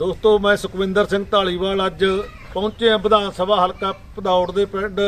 ਦੋਸਤੋ, ਮੈਂ ਸੁਖਵਿੰਦਰ ਸਿੰਘ ਢਾਲੀਵਾਲ ਅੱਜ ਪਹੁੰਚੇ ਹਾਂ ਵਿਧਾਨ ਸਭਾ ਹਲਕਾ ਭਦੌੜ ਦੇ ਪਿੰਡ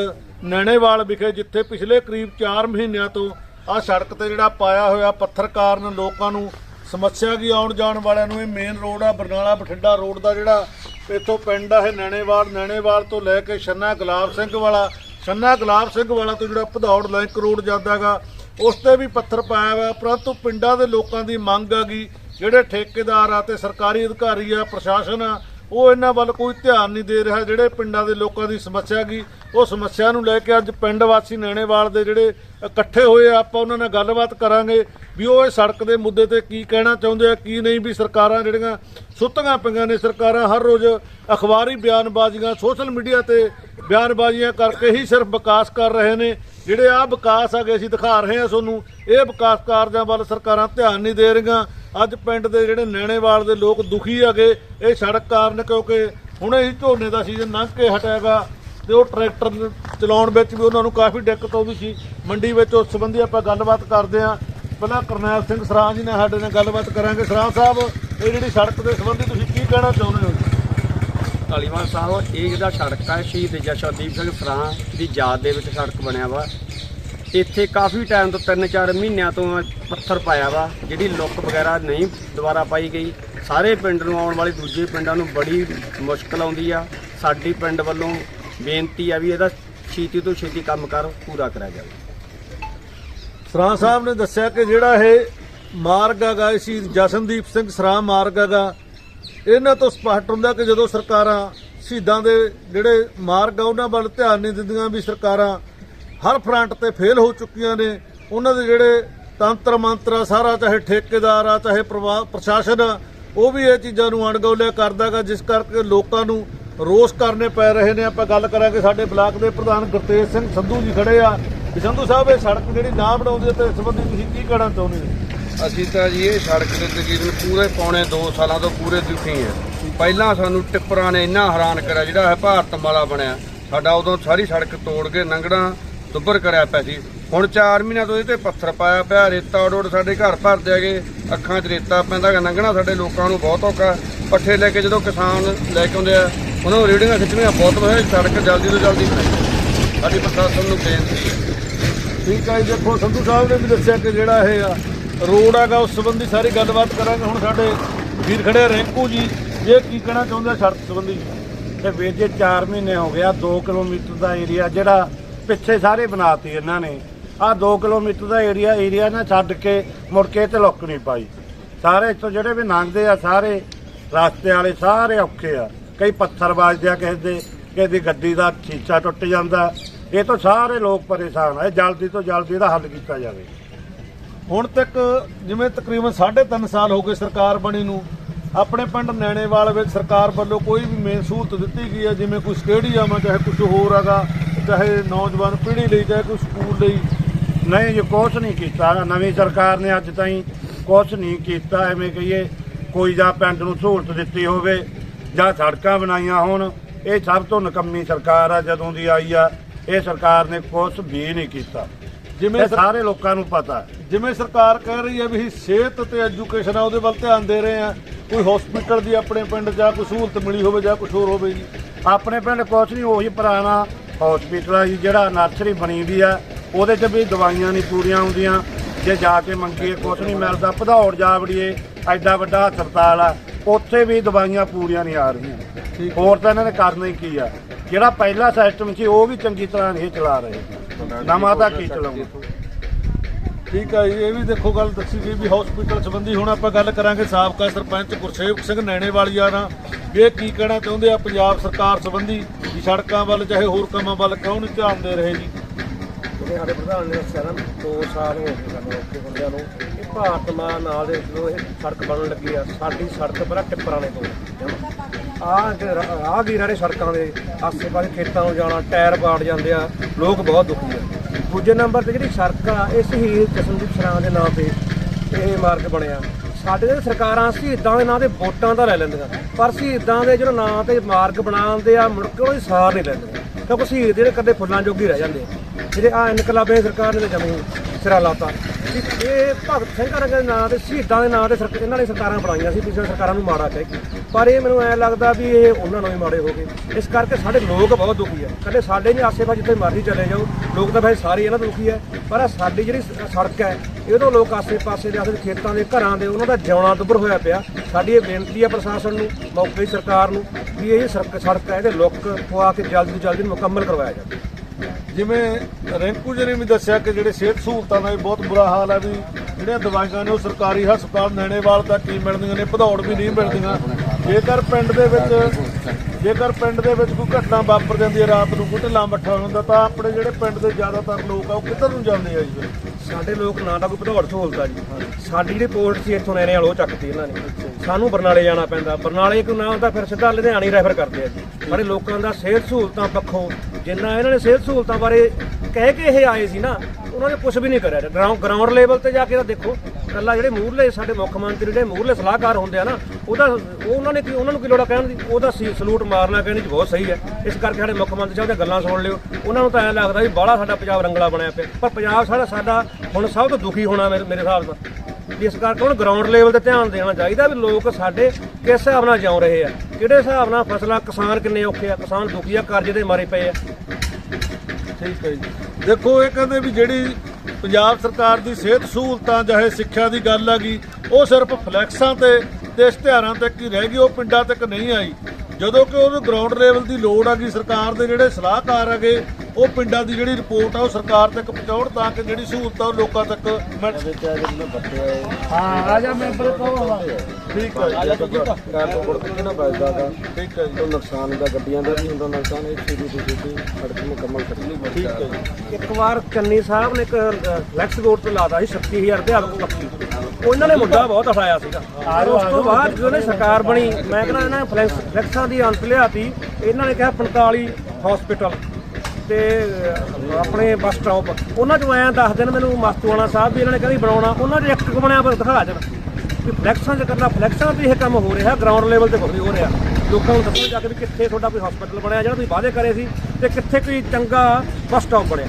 ਨੈਣੇਵਾਲ ਵਿਖੇ, ਜਿੱਥੇ ਪਿਛਲੇ ਕਰੀਬ 4 ਮਹੀਨਿਆਂ ਤੋਂ ਆ ਸੜਕ ਤੇ ਜਿਹੜਾ ਪਾਇਆ ਹੋਇਆ ਪੱਥਰ ਕਾਰਨ ਲੋਕਾਂ ਨੂੰ ਸਮੱਸਿਆ ਕੀ ਆਉਣ ਜਾਣ ਵਾਲਿਆਂ ਨੂੰ ਇਹ ਮੇਨ ਰੋਡ ਆ, ਬਰਨਾਲਾ ਬਠਿੰਡਾ ਰੋਡ ਦਾ ਜਿਹੜਾ ਇੱਥੋਂ ਪਿੰਡ ਆ ਇਹ ਨੈਣੇਵਾਲ ਨੈਣੇਵਾਲ ਤੋਂ ਲੈ ਕੇ ਛੰਨਾ ਗੁਲਾਬ ਸਿੰਘ ਵਾਲਾ ਛੰਨਾ ਗੁਲਾਬ ਸਿੰਘ ਵਾਲਾ ਤੋਂ ਜਿਹੜਾ ਭਦੌੜ ਲਿੰਕ ਰੋਡ ਜਾਂਦਾਗਾ, ਉਸ ਤੇ ਵੀ ਪੱਥਰ ਪਾਇਆ ਹੋਇਆ, ਪਰੰਤੂ ਪਿੰਡਾਂ ਦੇ ਲੋਕਾਂ ਦੀ ਮੰਗ ਆ ਗਈ ਜਿਹੜੇ ਠੇਕੇਦਾਰ ਆ ਤੇ ਸਰਕਾਰੀ ਅਧਿਕਾਰੀ ਆ, ਪ੍ਰਸ਼ਾਸਨ ਆ, ਉਹ ਇਹਨਾਂ ਵੱਲ ਕੋਈ ਧਿਆਨ ਨਹੀਂ ਦੇ ਰਿਹਾ। ਜਿਹੜੇ ਪਿੰਡਾਂ ਦੇ ਲੋਕਾਂ ਦੀ ਸਮੱਸਿਆ ਗਈ ਉਹ ਸਮੱਸਿਆ ਨੂੰ ਲੈ ਕੇ ਅੱਜ ਪਿੰਡ ਵਾਸੀ ਨੈਣੇਵਾਲ ਦੇ ਜਿਹੜੇ ਇਕੱਠੇ ਹੋਏ ਆ, ਆਪਾਂ ਉਹਨਾਂ ਨਾਲ ਗੱਲਬਾਤ ਕਰਾਂਗੇ ਵੀ ਉਹ ਇਹ ਸੜਕ ਦੇ ਮੁੱਦੇ ਤੇ ਕੀ ਕਹਿਣਾ ਚਾਹੁੰਦੇ ਆ, ਕੀ ਨਹੀਂ। ਵੀ ਸਰਕਾਰਾਂ ਜਿਹੜੀਆਂ ਸੁੱਤੀਆਂ ਪਈਆਂ ਨੇ, ਸਰਕਾਰਾਂ ਹਰ ਰੋਜ਼ ਅਖਬਾਰੀ ਬਿਆਨਬਾਜ਼ੀਆਂ, ਸੋਸ਼ਲ ਮੀਡੀਆ ਤੇ ਬਿਆਨਬਾਜ਼ੀਆਂ ਕਰਕੇ ਹੀ ਸਿਰਫ ਵਿਕਾਸ ਕਰ ਰਹੇ ਨੇ। ਜਿਹੜੇ ਆ ਵਿਕਾਸ ਆਗੇ ਅਸੀਂ ਦਿਖਾ ਰਹੇ ਹਾਂ ਤੁਹਾਨੂੰ, ਇਹ ਵਿਕਾਸ ਕਾਰਜਾਂ ਵੱਲ ਸਰਕਾਰਾਂ ਧਿਆਨ ਨਹੀਂ ਦੇ ਰਹੀਆਂ। ਅੱਜ ਪਿੰਡ ਦੇ ਜਿਹੜੇ ਨੈਣੇਵਾਲ ਦੇ ਲੋਕ ਦੁਖੀ ਹੈਗੇ, ਇਹ ਸੜਕ ਕਾਰਨ ਕਿਉਂਕਿ ਹੁਣੇ ਹੀ ਝੋਨੇ ਦਾ ਸੀਜ਼ਨ ਲੰਘ ਕੇ ਹਟਿਆਗਾ ਤੇ ਉਹ ਟਰੈਕਟਰ ਚਲਾਉਣ ਵਿੱਚ ਵੀ ਉਹਨਾਂ ਨੂੰ ਕਾਫੀ ਦਿੱਕਤ ਆਉਂਦੀ ਸੀ। ਮੰਡੀ ਵਿੱਚ ਉਸ ਸੰਬੰਧੀ ਆਪਾਂ ਗੱਲਬਾਤ ਕਰਦੇ ਹਾਂ। ਪਹਿਲਾਂ ਕਰਨੈਲ ਸਿੰਘ ਸਰਾਂ ਜੀ ਨਾਲ ਸਾਡੇ ਨਾਲ ਗੱਲਬਾਤ ਕਰਾਂਗੇ। ਸਰਾਂ ਸਾਹਿਬ, ਇਹ ਜਿਹੜੀ ਸੜਕ ਦੇ ਸੰਬੰਧੀ ਤੁਸੀਂ ਕੀ ਕਹਿਣਾ ਚਾਹੁੰਦੇ ਹੋ? ਧਾਲੀਵਾਲ ਸਾਹਿਬ, ਇਹ ਜਿਹੜਾ ਸੜਕ ਹੈ ਸ਼ਹੀਦ ਜਸ਼ਨਦੀਪ ਸਿੰਘ ਸਰਾਂ ਦੀ ਯਾਦ ਦੇ ਵਿੱਚ ਸੜਕ ਬਣਿਆ ਵਾ। ਇੱਥੇ ਕਾਫੀ ਟਾਈਮ ਤੋਂ 3-4 ਮਹੀਨਿਆਂ ਤੋਂ ਪੱਥਰ ਪਾਇਆ ਵਾ, ਜਿਹੜੀ ਲੁੱਕ ਵਗੈਰਾ ਨਹੀਂ ਦੁਬਾਰਾ ਪਾਈ ਗਈ। ਸਾਰੇ ਪਿੰਡ ਨੂੰ ਆਉਣ ਵਾਲੇ ਦੂਜੇ ਪਿੰਡਾਂ ਨੂੰ ਬੜੀ ਮੁਸ਼ਕਲ ਆਉਂਦੀ ਆ। ਸਾਡੀ ਪਿੰਡ ਵੱਲੋਂ ਬੇਨਤੀ ਆ ਵੀ ਇਹਦਾ ਛੇਤੀ ਤੋਂ ਛੇਤੀ ਕੰਮ ਕਰ, ਪੂਰਾ ਕਰਿਆ ਜਾਵੇ। ਸਰਾਂ ਸਾਹਿਬ ਨੇ ਦੱਸਿਆ ਕਿ ਜਿਹੜਾ ਇਹ ਮਾਰਗ ਹੈਗਾ ਸ਼ਹੀਦ ਜਸ਼ਨਦੀਪ ਸਿੰਘ ਸਰਾਂ ਮਾਰਗ ਹੈਗਾ। ਇਹਨਾਂ ਤੋਂ ਸਪਸ਼ਟ ਹੁੰਦਾ ਕਿ ਜਦੋਂ ਸਰਕਾਰਾਂ ਸ਼ਹੀਦਾਂ ਦੇ ਜਿਹੜੇ ਮਾਰਗ ਆ, ਉਹਨਾਂ ਵੱਲ ਧਿਆਨ ਨਹੀਂ ਦਿੰਦੀਆਂ ਵੀ ਸਰਕਾਰਾਂ ਹਰ ਫਰੰਟ ਤੇ ਫੇਲ ਹੋ ਚੁੱਕੀਆਂ ਨੇ। ਉਹਨਾਂ ਦੇ ਜਿਹੜੇ ਤੰਤਰ ਮੰਤਰ ਆ, ਸਾਰਾ ਚਾਹੇ ਠੇਕੇਦਾਰ ਆ, ਚਾਹੇ ਪ੍ਰਵਾ- ਪ੍ਰਸ਼ਾਸਨ ਆ, ਉਹ ਵੀ ਇਹ ਚੀਜ਼ਾਂ ਨੂੰ ਅਣਗੌਲਿਆ ਕਰਦਾਗਾ, ਜਿਸ ਕਰਕੇ ਲੋਕਾਂ ਨੂੰ ਰੋਸ ਕਰਨੇ ਪੈ ਰਹੇ ਨੇ। ਆਪਾਂ ਗੱਲ ਕਰਾਂਗੇ ਸਾਡੇ ਬਲਾਕ ਦੇ ਪ੍ਰਧਾਨ ਗੁਰਤੇਜ ਸਿੰਘ ਸੰਧੂ ਜੀ ਖੜੇ ਆ। ਵੀ ਸੰਧੂ ਸਾਹਿਬ, ਇਹ ਸੜਕ ਜਿਹੜੀ ਨਾ ਬਣਾਉਂਦੇ ਤੇ ਇਸ ਸੰਬੰਧੀ ਤੁਸੀਂ ਕੀ ਕਹਿਣਾ ਚਾਹੁੰਦੇ ਹੋ? ਅਸੀਂ ਤਾਂ ਜੀ ਇਹ ਸੜਕ ਦੇ ਤਕਰੀਬਨ ਪੂਰੇ ਪੌਣੇ 2 ਸਾਲਾਂ ਤੋਂ ਪੂਰੇ ਦੁਖੀ ਹਾਂ ਪਹਿਲਾਂ ਸਾਨੂੰ ਟਿੱਪਰਾਂ ਨੇ ਇੰਨਾ ਹੈਰਾਨ ਕਰਿਆ, ਜਿਹੜਾ ਹੈ ਭਾਰਤ ਮਾਲਾ ਬਣਿਆ। ਸਾਡਾ ਉਦੋਂ ਸਾਰੀ ਸੜਕ ਤੋੜ ਕੇ ਲੰਘਣਾ ਦੁੱਬਰ ਕਰਿਆ ਪਿਆ ਸੀ। ਹੁਣ 4 ਮਹੀਨਿਆਂ ਤੋਂ ਇਹ ਤੇ ਪੱਥਰ ਪਾਇਆ ਪਿਆ ਰੇਤਾ ਉਡੋੜ ਸਾਡੇ ਘਰ ਭਰਦੇ ਹੈਗੇ। ਅੱਖਾਂ 'ਚ ਰੇਤਾ ਪੈਂਦਾ ਲੰਘਣਾ ਸਾਡੇ ਲੋਕਾਂ ਨੂੰ ਬਹੁਤ ਔਖਾ। ਪੱਠੇ ਲੈ ਕੇ ਜਦੋਂ ਕਿਸਾਨ ਲੈ ਕੇ ਆਉਂਦੇ ਆ ਉਹਨਾਂ ਨੂੰ ਰੇੜੀਆਂ ਖਿੱਚਣੀਆਂ ਬਹੁਤ ਹੋਇਆ ਸੜਕ ਜਲਦੀ ਤੋਂ ਜਲਦੀ ਬਣਾਈ। ਸਾਡੀ ਪ੍ਰਸ਼ਾਸਨ ਨੂੰ ਬੇਨਤੀ ਹੈ। ਠੀਕ ਹੈ ਜੀ ਦੇਖੋ ਸੰਧੂ ਸਾਹਿਬ ਨੇ ਵੀ ਦੱਸਿਆ ਕਿ ਜਿਹੜਾ ਇਹ ਆ ਰੋਡ ਹੈਗਾ ਉਸ ਸੰਬੰਧੀ ਸਾਰੀ ਗੱਲਬਾਤ ਕਰਾਂਗੇ। ਹੁਣ ਸਾਡੇ ਵੀਰ ਖੜੇ ਰਿੰਕੂ ਜੀ। ਇਹ ਕੀ ਕਹਿਣਾ ਚਾਹੁੰਦੇ ਆ ਸੜਕ ਸੰਬੰਧੀ? ਤੇ ਵੀਰ ਜੀ 4 ਮਹੀਨੇ ਹੋ ਗਿਆ 2 ਕਿਲੋਮੀਟਰ ਦਾ ਏਰੀਆ ਜਿਹੜਾ ਪਿੱਛੇ ਸਾਰੇ ਬਣਾਤੀ ਇਹਨਾਂ ਨੇ। ਆਹ 2 ਕਿਲੋਮੀਟਰ ਦਾ ਏਰੀਆ ਏਰੀਆ ਨਾ ਛੱਡ ਕੇ ਮੁੜ ਕੇ ਤੇ ਲੁੱਕ ਨਹੀਂ ਪਾਈ। ਸਾਰੇ ਇੱਥੋਂ ਜਿਹੜੇ ਵੀ ਲੰਘਦੇ ਆ, ਸਾਰੇ ਰਸਤੇ ਵਾਲੇ ਸਾਰੇ ਔਖੇ ਆ। ਕਈ ਪੱਥਰ ਵੱਜਦੇ ਆ ਕਿਸੇ ਦੇ, ਕਿਸੇ ਦੀ ਗੱਡੀ ਦਾ ਸ਼ੀਸ਼ਾ ਟੁੱਟ ਜਾਂਦਾ। ਇਹ ਤੋਂ ਸਾਰੇ ਲੋਕ ਪਰੇਸ਼ਾਨ ਆ। ਇਹ ਜਲਦੀ ਤੋਂ ਜਲਦੀ ਇਹਦਾ ਹੱਲ ਕੀਤਾ ਜਾਵੇ। ਹੁਣ ਤੱਕ ਜਿਵੇਂ ਤਕਰੀਬਨ 3.5 ਸਾਲ ਹੋ ਗਏ ਸਰਕਾਰ ਬਣੀ ਨੂੰ, ਆਪਣੇ ਪਿੰਡ ਨੈਣੇਵਾਲ ਵਿੱਚ ਸਰਕਾਰ ਵੱਲੋਂ ਕੋਈ ਵੀ ਮੇਨ ਸਹੂਲਤ ਦਿੱਤੀ ਗਈ ਹੈ ਜਿਵੇਂ ਕੋਈ ਸਟੇਡੀਅਮ ਆ ਚਾਹੇ ਕੁਝ ਹੋਰ ਹੈਗਾ। ਚਾਹੇ ਨੌਜਵਾਨ ਪੀੜ੍ਹੀ ਲਈ ਚਾਹੇ ਕੋਈ ਸਕੂਲ ਲਈ। ਨਹੀਂ ਜੀ ਕੁਛ ਨਹੀਂ ਕੀਤਾ। ਨਵੀਂ ਸਰਕਾਰ ਨੇ ਅੱਜ ਤਾਈਂ ਕੁਛ ਨਹੀਂ ਕੀਤਾ। ਐਵੇਂ ਕਹੀਏ ਕੋਈ ਜਾਂ ਪਿੰਡ ਨੂੰ ਸਹੂਲਤ ਦਿੱਤੀ ਹੋਵੇ ਜਾਂ ਸੜਕਾਂ ਬਣਾਈਆਂ ਹੋਣ ਇਹ ਸਭ ਤੋਂ ਨਕੰਮੀ ਸਰਕਾਰ ਆ ਜਦੋਂ ਦੀ ਆਈ ਆ। ਇਹ ਸਰਕਾਰ ਨੇ ਕੁਛ ਵੀ ਨਹੀਂ ਕੀਤਾ। ਜਿਵੇਂ ਸਰ- ਲੋਕਾਂ ਨੂੰ ਪਤਾ। ਜਿਵੇਂ ਸਰਕਾਰ ਕਹਿ ਰਹੀ ਹੈ ਵੀ ਸਿਹਤ ਤੇ ਐਜੂਕੇਸ਼ਨ ਆ ਉਹਦੇ ਵੱਲ ਧਿਆਨ ਦੇ ਰਹੇ ਆ ਕੋਈ ਹਸਪੀਟਲ ਦੀ ਆਪਣੇ ਪਿੰਡ ਜਾਂ ਕੋਈ ਸਹੂਲਤ ਮਿਲੀ ਹੋਵੇ ਜਾਂ ਕੁਝ ਹੋਰ ਹੋਵੇ ਜੀ। ਆਪਣੇ ਪਿੰਡ ਕੁਛ ਨਹੀਂ ਉਹੀ ਪੁਰਾਣਾ ਹਸਪੀਟਲ ਆ ਜੀ ਜਿਹੜਾ ਨਰਸਰੀ ਬਣੀ ਵੀ ਆ ਉਹਦੇ 'ਚ ਵੀ ਦਵਾਈਆਂ ਨਹੀਂ ਪੂਰੀਆਂ ਆਉਂਦੀਆਂ ਜੇ ਜਾ ਕੇ ਮੰਗੀਏ ਕੁਛ ਨਹੀਂ ਮਿਲਦਾ ਭਦੌੜ ਜਾ ਵੜੀਏ ਐਡਾ ਵੱਡਾ ਹਸਪਤਾਲ ਆ ਉੱਥੇ ਵੀ ਦਵਾਈਆਂ ਪੂਰੀਆਂ ਨਹੀਂ ਆ ਰਹੀਆਂ। ਹੋਰ ਤਾਂ ਇਹਨਾਂ ਨੇ ਕਰਨਾ ਹੀ ਕੀ ਆ? ਜਿਹੜਾ ਪਹਿਲਾ ਸਿਸਟਮ ਸੀ ਉਹ ਵੀ ਚੰਗੀ ਤਰ੍ਹਾਂ ਨਹੀਂ ਚਲਾ ਰਹੇ ਨਵਾਂ ਤਾਂ ਕੀ ਚਲਾਉਣਾ? ਠੀਕ ਹੈ ਜੀ ਇਹ ਵੀ ਦੇਖੋ ਗੱਲ ਦੱਸੀ ਗਈ ਵੀ ਹਸਪੀਟਲ ਸੰਬੰਧੀ ਹੁਣ ਆਪਾਂ ਗੱਲ ਕਰਾਂਗੇ ਸਾਬਕਾ ਸਰਪੰਚ ਗੁਰਸੇਵਕ ਸਿੰਘ ਨੈਣੇਵਾਲੀਆ ਨਾਲ। ਵੀ ਇਹ ਕੀ ਕਹਿਣਾ ਚਾਹੁੰਦੇ ਆ ਪੰਜਾਬ ਸਰਕਾਰ ਸੰਬੰਧੀ ਵੀ ਸੜਕਾਂ ਵੱਲ ਚਾਹੇ ਹੋਰ ਕੰਮਾਂ ਵੱਲ ਕਿਉਂ ਨਹੀਂ ਧਿਆਨ ਦੇ ਰਹੇ ਜੀ? ਜਿਹੜੇ ਸਾਡੇ ਪ੍ਰਧਾਨ ਨੇ ਦੱਸਿਆ ਨਾ 2 ਸਾਲ ਹੋ ਗਏ ਸਾਨੂੰ ਔਖੇ ਹੁੰਦਿਆਂ ਨੂੰ। ਇਹ ਭਾਰਤ ਮਾਂ ਨਾਲ ਦੇ ਜਦੋਂ ਇਹ ਸੜਕ ਬਣਨ ਲੱਗੀ ਆ, ਸਾਡੀ ਸੜਕ ਪਹਿਲਾਂ ਟਿੱਪਰਾਂ ਨੇ ਤੋਂ ਆਹ ਆਹ ਵੀਰਾਂ ਨੇ ਸੜਕਾਂ ਦੇ ਆਸੇ ਪਾਸੇ ਖੇਤਾਂ ਨੂੰ ਜਾਣਾ, ਟਾਇਰ ਪਾੜ ਜਾਂਦੇ ਆ, ਲੋਕ ਬਹੁਤ ਦੁਖੀ ਆ। ਦੂਜੇ ਨੰਬਰ ਤੇ ਜਿਹੜੀ ਸੜਕ ਆ ਇਹ ਸ਼ਹੀਦ ਜਸਨਦੀਪ ਸਰਾਂ ਦੇ ਨਾਂ ਤੇ ਇਹ ਮਾਰਗ ਬਣਿਆ। ਸਾਡੇ ਦੇ ਸਰਕਾਰਾਂ ਸ਼ਹੀਦਾਂ ਦੇ ਨਾਂ ਤੇ ਵੋਟਾਂ ਤਾਂ ਲੈ ਲੈਂਦੀਆਂ ਪਰ ਸ਼ਹੀਦਾਂ ਦੇ ਜਦੋਂ ਨਾਂ ਤੇ ਮਾਰਗ ਬਣਾਉਂਦੇ ਆ, ਮੁੜ ਕੇ ਉਹਦੀ ਸਾਰ ਨਹੀਂ ਲੈਂਦੇ। ਕਿਉਂਕਿ ਸ਼ਹੀਦ ਜਿਹੜੇ ਕਦੇ ਫੁੱਲਾਂ ਜੋਗੀ ਰਹਿ ਜਾਂਦੇ ਆ। ਜਿਹੜੇ ਆ ਇਨਕਲਾਬੇ ਸਰਕਾਰ ਨੇ ਤਾਂ ਜਮੀ ਸਿਰਾ ਲਾਤਾ। ਇਹ ਭਗਤ ਸਿੰਘ ਦੇ ਨਾਂ ਤੇ ਸ਼ਹੀਦਾਂ ਦੇ ਨਾਂ ਤੇ ਸਰਕ- ਇਹਨਾਂ ਨੇ ਸਰਕਾਰਾਂ ਬਣਾਈਆਂ ਸੀ, ਪਿਛਲੇ ਸਰਕਾਰਾਂ ਨੂੰ ਮਾੜਾ ਕਹਿ ਕੇ। ਪਰ ਇਹ ਮੈਨੂੰ ਐ ਲੱਗਦਾ ਵੀ ਇਹ ਉਹਨਾਂ ਨੂੰ ਹੀ ਮਾੜੇ ਹੋ ਗਏ। ਇਸ ਕਰਕੇ ਸਾਡੇ ਲੋਕ ਬਹੁਤ ਦੁਖੀ ਆ। ਕੱਲੇ ਸਾਡੇ ਨਹੀਂ, ਆਸੇ-ਪਾਸੇ ਜਿੱਥੇ ਮਰਜ਼ੀ ਚਲੇ ਜਾਓ। ਲੋਕ ਤਾਂ ਵੈਸੇ ਸਾਰੇ ਇਹਨਾਂ ਤੋਂ ਦੁਖੀ ਆ। ਪਰ ਆਹ ਸਾਡੀ ਜਿਹੜੀ ਸੜਕ ਹੈ ਇਹਦੋਂ ਲੋਕ ਆਸੇ-ਪਾਸੇ ਦੇ ਆਸੇ ਖੇਤਾਂ ਦੇ, ਘਰਾਂ ਦੇ, ਉਹਨਾਂ ਦਾ ਜਿਉਣਾ ਦੁੱਭਰ ਹੋਇਆ ਪਿਆ। ਸਾਡੀ ਇਹ ਬੇਨਤੀ ਹੈ ਪ੍ਰਸ਼ਾਸਨ ਨੂੰ, ਮੌਕੇ ਸਰਕਾਰ ਨੂੰ, ਵੀ ਇਹ ਸੜਕ ਸੜਕ ਹੈ ਇਹਦੇ ਲੁੱਕ ਪਵਾ ਕੇ ਜਲਦ ਤੋਂ ਜਲਦ ਮੁਕੰਮਲ ਕਰਵਾਇਆ ਜਾਵੇ। ਜਿਵੇਂ ਰਿੰਕੂ ਜੀ ਨੇ ਵੀ ਦੱਸਿਆ ਕਿ ਜਿਹੜੇ ਸਿਹਤ ਸਹੂਲਤਾਂ ਦਾ ਵੀ ਬਹੁਤ ਬੁਰਾ ਹਾਲ ਹੈ ਵੀ ਜਿਹੜੀਆਂ ਦਵਾਈਆਂ ਨੇ ਉਹ ਸਰਕਾਰੀ ਹਸਪਤਾਲ ਨੈਣੇਵਾਲ ਤੱਕ ਹੀ ਮਿਲਦੀਆਂ ਨੇ, ਭਦੌੜ ਵੀ ਨਹੀਂ ਮਿਲਦੀਆਂ। ਜੇਕਰ ਪਿੰਡ ਦੇ ਵਿੱਚ, ਜੇਕਰ ਪਿੰਡ ਦੇ ਵਿੱਚ ਕੋਈ ਘਟਨਾ ਵਾਪਰ ਜਾਂਦੀ ਹੈ, ਰਾਤ ਨੂੰ ਕੋਈ ਢਿੱਲਾ ਮੱਠਾ ਹੁੰਦਾ, ਤਾਂ ਆਪਣੇ ਜਿਹੜੇ ਪਿੰਡ ਦੇ ਜ਼ਿਆਦਾਤਰ ਲੋਕ ਆ, ਉਹ ਕਿੱਧਰ ਨੂੰ ਜਾਂਦੇ ਆ ਜੀ ਸਾਡੇ ਲੋਕ ਨਾ ਤਾਂ ਕੋਈ ਭਦੌੜ ਸਹੂਲਤ ਆ ਜੀ। ਸਾਡੀ ਜਿਹੜੀ ਪੋਸਟ ਸੀ, ਇੱਥੋਂ ਨੈਣੇ ਵਾਲ ਉਹ ਚੱਕਤੀ ਇਹਨਾਂ ਨੇ। ਸਾਨੂੰ ਬਰਨਾਲੇ ਜਾਣਾ ਪੈਂਦਾ। ਬਰਨਾਲੇ ਕੋਈ ਨਾ ਹੁੰਦਾ, ਫਿਰ ਸਿੱਧਾ ਲੁਧਿਆਣੇ ਰੈਫਰ ਕਰਦੇ ਆ ਜੀ। ਪਰ ਲੋਕਾਂ ਦਾ ਸਿਹਤ ਸਹੂਲਤਾਂ ਪੱਖੋਂ, ਜਿੰਨਾ ਇਹਨਾਂ ਨੇ ਸਿਹਤ ਸਹੂਲਤਾਂ ਬਾਰੇ ਕਹਿ ਕੇ ਇਹ ਆਏ ਸੀ ਨਾ, ਉਹਨਾਂ ਨੇ ਕੁਝ ਵੀ ਨਹੀਂ ਕਰਿਆ। ਗਰਾਊਂਡ ਲੈਵਲ ਤੇ ਜਾ ਕੇ ਤਾਂ ਦੇਖੋ, ਕੱਲਾ ਜਿਹੜੇ ਮੂਹਰਲੇ ਸਾਡੇ ਮੁੱਖ ਮੰਤਰੀ ਜਿਹੜੇ ਮੂਹਰਲੇ ਸਲਾਹਕਾਰ ਹੁੰਦੇ ਆ ਨਾ ਉਹਦਾ ਉਹ ਉਹਨਾਂ ਨੇ ਕੀ ਉਹਨਾਂ ਨੂੰ ਕੀ ਲੋੜਾ ਕਹਿਣ ਦੀ? ਉਹਦਾ ਸੀ ਸਲੂਟ ਮਾਰਨਾ ਕਹਿਣ ਚ ਬਹੁਤ ਸਹੀ ਹੈ। ਇਸ ਕਰਕੇ ਸਾਡੇ ਮੁੱਖ ਮੰਤਰੀ ਸਾਹਿਬ ਦੀਆਂ ਗੱਲਾਂ ਸੁਣ ਲਿਓ। ਉਹਨਾਂ ਨੂੰ ਤਾਂ ਐਂ ਲੱਗਦਾ ਵੀ ਬਾਹਲਾ ਸਾਡਾ ਪੰਜਾਬ ਰੰਗਲਾ ਬਣਿਆ ਪਿਆ। ਪਰ ਪੰਜਾਬ ਸਾਡਾ ਸਾਡਾ ਹੁਣ ਸਭ ਤੋਂ ਦੁਖੀ ਹੋਣਾ ਮੇਰੇ ਮੇਰੇ ਹਿਸਾਬ ਨਾਲ। ਇਸ ਕਰਕੇ ਹੁਣ ਗਰਾਊਂਡ ਲੈਵਲ ਤੇ ਧਿਆਨ ਦੇਣਾ ਚਾਹੀਦਾ ਵੀ ਲੋਕ ਸਾਡੇ ਕਿਸ ਹਿਸਾਬ ਨਾਲ ਜਿਉ ਰਹੇ ਆ? ਕਿਹੜੇ ਹਿਸਾਬ ਨਾਲ ਫਸਲਾਂ, ਕਿਸਾਨ ਕਿੰਨੇ ਔਖੇ ਆ? ਕਿਸਾਨ ਦੁਖੀ ਆ, ਕਰਜ਼ੇ ਦੇ ਮਾਰੇ ਪਏ ਆ। ਠੀਕ ਹੈ ਜੀ। ਦੇਖੋ, ਇਹ ਕਹਿੰਦੇ ਵੀ ਜਿਹੜੀ ਪੰਜਾਬ ਸਰਕਾਰ ਦੀ ਸਿਹਤ ਸਹੂਲਤਾਂ, ਚਾਹੇ ਸਿੱਖਿਆ ਦੀ ਗੱਲ ਹੈਗੀ ਉਹ ਸਿਰਫ ਫਲੈਕਸਾਂ ਤੇ ਤੇ ਇਸ਼ਤਿਹਾਰਾਂ ਤੱਕ ਹੀ ਰਹਿ ਗਈ ਉਹ ਪਿੰਡਾਂ ਤੱਕ ਨਹੀਂ ਆਈ। ਜਦੋਂ ਕਿ ਉਹਨੂੰ ਗਰਾਊਂਡ ਲੈਵਲ ਦੀ ਲੋੜ ਹੈਗੀ ਸਰਕਾਰ ਦੇ ਜਿਹੜੇ ਸਲਾਹਕਾਰ ਹੈਗੇ ਉਹ ਪਿੰਡਾਂ ਦੀ ਜਿਹੜੀ ਰਿਪੋਰਟ ਆ ਉਹ ਸਰਕਾਰ ਤੱਕ ਪਹੁੰਚਾਉਣ ਤਾਂ ਕਿ ਜਿਹੜੀ ਸਹੂਲਤ ਆ ਉਹ ਲੋਕਾਂ ਤੱਕ ਹਾਂ ਆ। ਜਾ। ਮੈਂਬਰ ਕੋ ਠੀਕ ਹੈ ਜੀ ਕਾਰਡ ਕੋਡ ਕਿੰਨਾ ਵੱਜਦਾ ਦਾ ਠੀਕ ਹੈ ਜੀ। ਤੋਂ ਨੁਕਸਾਨ ਦਾ ਗੱਡੀਆਂ ਦਾ ਵੀ ਹੁੰਦਾ ਨੁਕਸਾਨ ਇਹ ਸਿੱਧੀ ਦੀ ਸਿੱਧੀ ਸੜਕ ਮੁਕੰਮਲ ਕਰੀ ਠੀਕ ਹੈ ਇੱਕ ਵਾਰ ਚੰਨੀ ਸਾਹਿਬ ਨੇ ਇੱਕ ਫਲੈਕਸ ਬੋਰਡ ਤੇ ਲਾਦਾ ਸੀ 36000 ਦੇ ਆਪ ਪੱਕੀ। ਉਹਨਾਂ ਨੇ ਮੁੱਦਾ ਬਹੁਤ ਉਠਾਇਆ ਸੀਗਾ। ਪਰ ਉਸ ਤੋਂ ਬਾਅਦ ਜਦੋਂ ਇਹ ਸਰਕਾਰ ਬਣੀ ਮੈਂ ਕਹਿੰਦਾ ਇਹਨਾਂ ਨੇ ਫਲੈਕਸ ਫਲੈਕਸਾਂ ਦੀ ਅੰਤ ਲਿਆਤੀ। ਇਹਨਾਂ ਨੇ ਕਿਹਾ 45 ਹਸਪੀਟਲ ਤੇ ਆਪਣੇ ਬੱਸ ਸਟਾਪ ਉਹਨਾਂ ਚੋਂ ਐਂ ਦੱਸ ਦੇਣ ਮੈਨੂੰ ਮਸਤੂਆਣਾ ਸਾਹਿਬ ਵੀ ਇਹਨਾਂ ਨੇ ਕਹਿੰਦੀ ਬਣਾਉਣਾ। ਉਹਨਾਂ ਦੇ ਇੱਕ ਬਣਿਆ ਬਸ ਦਿਖਾ ਦੇਣ। ਕਿ ਫਲੈਕਸਾਂ 'ਚ ਕਰਨਾ ਫਲੈਕਸਾਂ ਤੇ ਇਹ ਕੰਮ ਹੋ ਰਿਹਾ ਗਰਾਊਂਡ ਲੈਵਲ ਤੇ ਕੁਝ ਹੋ ਰਿਹਾ। ਲੋਕਾਂ ਨੂੰ ਦੱਸੋ ਜਾ ਕੇ ਵੀ ਕਿੱਥੇ ਤੁਹਾਡਾ ਕੋਈ ਹਸਪੀਟਲ ਬਣਿਆ ਜਿਹੜਾ ਤੁਸੀਂ ਵਾਅਦੇ ਕਰੇ ਸੀ ਤੇ ਕਿੱਥੇ ਕੋਈ ਚੰਗਾ ਬੱਸ ਸਟਾਪ ਬਣਿਆ।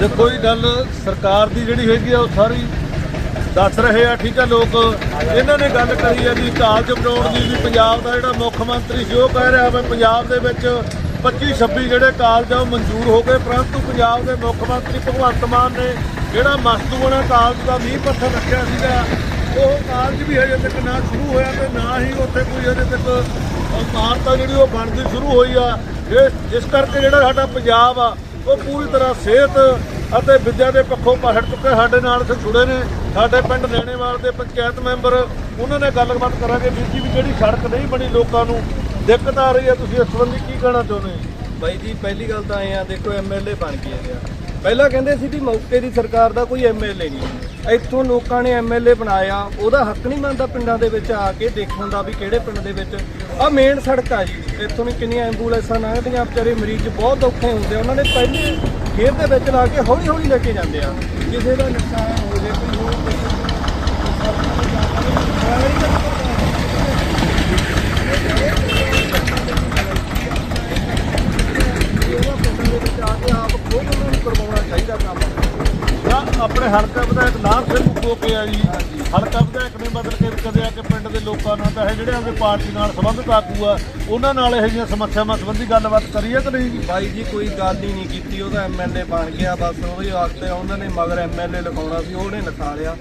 ਦੇਖੋ ਇਹ ਗੱਲ ਸਰਕਾਰ ਦੀ ਜਿਹੜੀ ਹੈਗੀ ਆ ਉਹ ਸਾਰੀ ਦੱਸ ਰਹੇ ਆ, ਠੀਕ ਆ ਲੋਕ। ਇਹਨਾਂ ਨੇ ਗੱਲ ਕਰੀ ਆ ਵੀ ਕਾਲਜ ਬਣਾਉਣ ਦੀ ਵੀ ਪੰਜਾਬ ਦਾ ਜਿਹੜਾ ਮੁੱਖ ਮੰਤਰੀ ਸੀ, ਉਹ ਕਹਿ ਰਿਹਾ ਮੈਂ ਪੰਜਾਬ ਦੇ ਵਿੱਚ 25 26 ਜਿਹੜੇ ਕਾਲਜ ਆ, ਉਹ ਮਨਜ਼ੂਰ ਹੋ ਗਏ, ਪਰੰਤੂ ਪੰਜਾਬ ਦੇ ਮੁੱਖ ਮੰਤਰੀ ਭਗਵੰਤ ਮਾਨ ਨੇ ਜਿਹੜਾ ਮਸਤੂਆਣਾ ਕਾਲਜ ਦਾ ਨੀਂਹ ਪੱਥਰ ਰੱਖਿਆ ਸੀਗਾ, ਉਹ ਕਾਲਜ ਵੀ ਹਜੇ ਤੱਕ ਨਾ ਸ਼ੁਰੂ ਹੋਇਆ ਤੇ ਨਾ ਹੀ ਉੱਥੇ ਕੋਈ ਹਜੇ ਤੱਕ ਇਮਾਰਤ ਆ ਜਿਹੜੀ ਉਹ ਬਣਦੀ ਸ਼ੁਰੂ ਹੋਈ ਆ। ਇਸ ਇਸ ਕਰਕੇ ਜਿਹੜਾ ਸਾਡਾ ਪੰਜਾਬ ਆ, ਉਹ ਪੂਰੀ ਤਰ੍ਹਾਂ ਸਿਹਤ ਅਤੇ ਵਿੱਦਿਆ ਦੇ ਪੱਖੋਂ ਪਛੜ ਚੁੱਕੇ ਸਾਡੇ ਨਾਲ ਇੱਥੇ ਜੁੜੇ ਨੇ। ਸਾਡੇ ਪਿੰਡ ਨੈਣੇਵਾਲ ਦੇ ਪੰਚਾਇਤ ਮੈਂਬਰ, ਉਹਨਾਂ ਨੇ ਗੱਲਬਾਤ ਕਰਾਂਗੇ ਵੀਰ ਜੀ ਵੀ ਜਿਹੜੀ ਸੜਕ ਨਹੀਂ ਬਣੀ ਲੋਕਾਂ ਨੂੰ। ਦਿੱਕਤ ਆ ਰਹੀ ਹੈ, ਤੁਸੀਂ ਇਸ ਸੰਬੰਧੀ ਕੀ ਕਹਿਣਾ ਚਾਹੁੰਦੇ ਹੋ? ਬਾਈ ਜੀ, ਪਹਿਲੀ ਗੱਲ ਤਾਂ ਇਹ ਆ, ਦੇਖੋ ਐਮਐਲਏ ਬਣ ਗਏ ਆ। ਪਹਿਲਾਂ ਕਹਿੰਦੇ ਸੀ ਵੀ ਮੌਕੇ ਦੀ ਸਰਕਾਰ ਦਾ ਕੋਈ ਐਮਐਲਏ ਨਹੀਂ ਇੱਥੋਂ ਲੋਕਾਂ ਨੇ ਐਮਐਲਏ ਬਣਾਇਆ, ਉਹਦਾ ਹੱਕ ਨਹੀਂ ਮੰਨਦਾ ਪਿੰਡਾਂ ਦੇ ਵਿੱਚ ਆ ਕੇ ਦੇਖਣ ਦਾ ਵੀ ਕਿਹੜੇ ਪਿੰਡ ਦੇ ਵਿੱਚ। ਆ ਮੇਨ ਸੜਕ ਆ ਜੀ, ਇੱਥੋਂ ਨਹੀਂ ਕਿੰਨੀਆਂ ਐਂਬੂਲੈਂਸਾਂ ਲੰਘਦੀਆਂ, ਵਿਚਾਰੇ ਮਰੀਜ਼ ਬਹੁਤ ਔਖੇ ਹੁੰਦੇ ਆ। ਉਹਨਾਂ ਨੇ ਪਹਿਲੇ ਖੇਤ ਦੇ ਵਿੱਚ ਲਾ ਕੇ ਹੌਲੀ ਹੌਲੀ ਲੈ ਕੇ ਜਾਂਦੇ ਆ। ਕਿਸੇ ਦਾ ਨੁਕਸਾਨ ਆਪਣੇ ਹਲਕਾ ਵਿਧਾਇਕ ਨਾਰ ਸਿੰਘ ਕੋਕੇ ਆ ਜੀ। ਹਲਕਾ ਵਿਧਾਇਕ ਨੇ ਬਦਲ ਕੇ ਕਦੇ ਆ ਕੇ ਪਿੰਡ ਦੇ ਲੋਕਾਂ ਨਾਲ ਤਾਂ ਚਾਹੇ ਜਿਹੜੇ ਆਪਣੀ ਪਾਰਟੀ ਨਾਲ ਸੰਬੰਧਿਤ ਆਗੂ ਆ ਉਹਨਾਂ ਨਾਲ ਇਹੋ ਜਿਹੀਆਂ ਸਮੱਸਿਆਵਾਂ ਸੰਬੰਧੀ ਗੱਲਬਾਤ ਕਰੀਏ ਕਿ ਨਹੀਂ? ਜੀ ਬਾਈ ਜੀ ਕੋਈ ਗੱਲ ਹੀ ਨਹੀਂ ਕੀਤੀ ਉਹਦਾ ਐਮਐਲਏ ਬਣ ਗਿਆ ਬਸ ਉਹਦੇ ਵਾਸਤੇ ਉਹਨਾਂ ਨੇ ਮਗਰ ਐਮਐਲਏ ਲਿਖਾਉਣਾ ਸੀ ਉਹਨੇ ਲਿਖਾ ਲਿਆ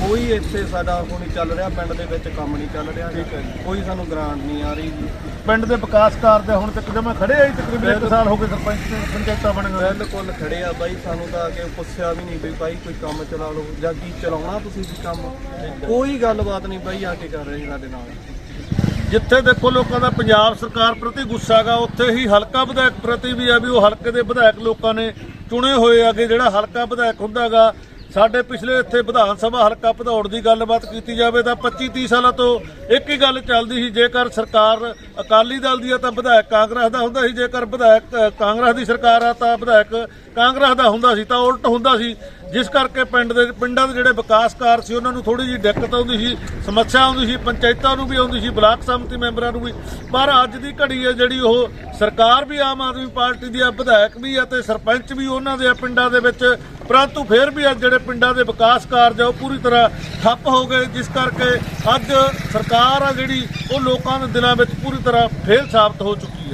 ਕੋਈ ਇੱਥੇ ਸਾਡਾ ਹੁਣ ਨਹੀਂ ਚੱਲ ਰਿਹਾ ਪਿੰਡ ਦੇ ਵਿੱਚ ਕੰਮ ਨਹੀਂ ਚੱਲ ਰਿਹਾ ਕੋਈ ਸਾਨੂੰ ਗ੍ਰਾਂਟ ਨਹੀਂ ਆ ਰਹੀ ਜੀ। ਪਿੰਡ ਦੇ ਵਿਕਾਸ ਕਾਰਜ ਹੁਣ ਤੱਕ ਜਮਾ ਖੜੇ ਆ ਜੀ ਤਕਰੀਬਨ ਇੱਕ ਸਾਲ ਹੋ ਗਏ ਸਰਪੰਚ ਤੇ ਪੰਚਾਇਤਾਂ ਬਣ ਗਏ ਬਿਲਕੁਲ ਖੜੇ ਆ ਬਾਈ ਸਾਨੂੰ ਤਾਂ ਆ ਕੇ ਪੁੱਛਿਆ ਵੀ ਨਹੀਂ ਵੀ ਬਾਈ ਕੋਈ ਕੰਮ ਚਲਾ ਲਓ ਜਾਂ ਕੀ ਚਲਾਉਣਾ ਤੁਸੀਂ ਵੀ ਕੰਮ। ਕੋਈ ਗੱਲਬਾਤ ਨਹੀਂ ਬਾਈ ਆ ਕੇ ਕਰ ਰਹੇ ਸਾਡੇ ਨਾਲ। ਜਿੱਥੇ ਦੇਖੋ ਲੋਕਾਂ ਦਾ ਪੰਜਾਬ ਸਰਕਾਰ ਪ੍ਰਤੀ ਗੁੱਸਾ ਗਾ ਉੱਥੇ ਹੀ ਹਲਕਾ ਵਿਧਾਇਕ ਪ੍ਰਤੀ ਵੀ ਆ ਵੀ ਉਹ ਹਲਕੇ ਦੇ ਵਿਧਾਇਕ ਲੋਕਾਂ ਨੇ ਚੁਣੇ ਹੋਏ ਆ ਕਿ ਜਿਹੜਾ ਹਲਕਾ ਵਿਧਾਇਕ ਹੁੰਦਾਗਾ ਸਾਡੇ ਪਿਛਲੇ ਇੱਥੇ ਵਿਧਾਨ ਸਭਾ ਹਲਕਾ ਭਦੌੜ ਦੀ ਗੱਲਬਾਤ ਕੀਤੀ ਜਾਵੇ ਤਾਂ 25 30 ਸਾਲਾਂ ਤੋਂ ਇੱਕ ਹੀ ਗੱਲ ਚੱਲਦੀ ਸੀ, ਜੇਕਰ ਸਰਕਾਰ ਅਕਾਲੀ ਦਲ ਦੀ ਆ ਤਾਂ ਵਿਧਾਇਕ ਕਾਂਗਰਸ ਦਾ ਹੁੰਦਾ ਸੀ, ਜੇਕਰ ਵਿਧਾਇਕ ਕਾਂਗਰਸ ਦੀ ਸਰਕਾਰ ਆ ਤਾਂ ਵਿਧਾਇਕ ਕਾਂਗਰਸ ਦਾ ਹੁੰਦਾ ਸੀ, ਤਾਂ ਉਲਟ ਹੁੰਦਾ ਸੀ। ਜਿਸ ਕਰਕੇ ਪਿੰਡ ਦੇ ਪਿੰਡਾਂ ਦੇ ਜਿਹੜੇ ਵਿਕਾਸ ਕਾਰ ਸੀ, ਉਹਨਾਂ ਨੂੰ ਥੋੜੀ ਜਿਹੀ ਦਿੱਕਤ ਆਉਂਦੀ ਸੀ, ਸਮੱਸਿਆ ਆਉਂਦੀ ਸੀ, ਪੰਚਾਇਤਾਂ ਨੂੰ ਵੀ ਆਉਂਦੀ ਸੀ, ਬਲਾਕ ਸਮਿਤੀ ਮੈਂਬਰਾਂ ਨੂੰ ਵੀ। ਪਰ ਅੱਜ ਦੀ ਘੜੀ ਹੈ ਜਿਹੜੀ ਉਹ ਸਰਕਾਰ ਵੀ ਆਮ ਆਦਮੀ ਪਾਰਟੀ ਦੀ ਆ, ਵਿਧਾਇਕ ਵੀ ਆ ਤੇ ਸਰਪੰਚ ਵੀ ਉਹਨਾਂ ਦੇ ਆ ਪਿੰਡਾਂ ਦੇ ਵਿੱਚ। ਪਰੰਤੂ ਫਿਰ ਵੀ ਅੱਜ ਜਿਹੜੇ ਪਿੰਡਾਂ ਦੇ ਵਿਕਾਸ ਕਾਰਜ ਆ, ਉਹ ਪੂਰੀ ਤਰ੍ਹਾਂ ਠੱਪ ਹੋ ਗਏ, ਜਿਸ ਕਰਕੇ ਅੱਜ ਸਰਕਾਰ ਆ ਜਿਹੜੀ, ਉਹ ਲੋਕਾਂ ਦੇ ਦਿਲਾਂ ਵਿੱਚ ਪੂਰੀ ਤਰ੍ਹਾਂ ਫੇਲ ਸਾਬਤ ਹੋ ਚੁੱਕੀ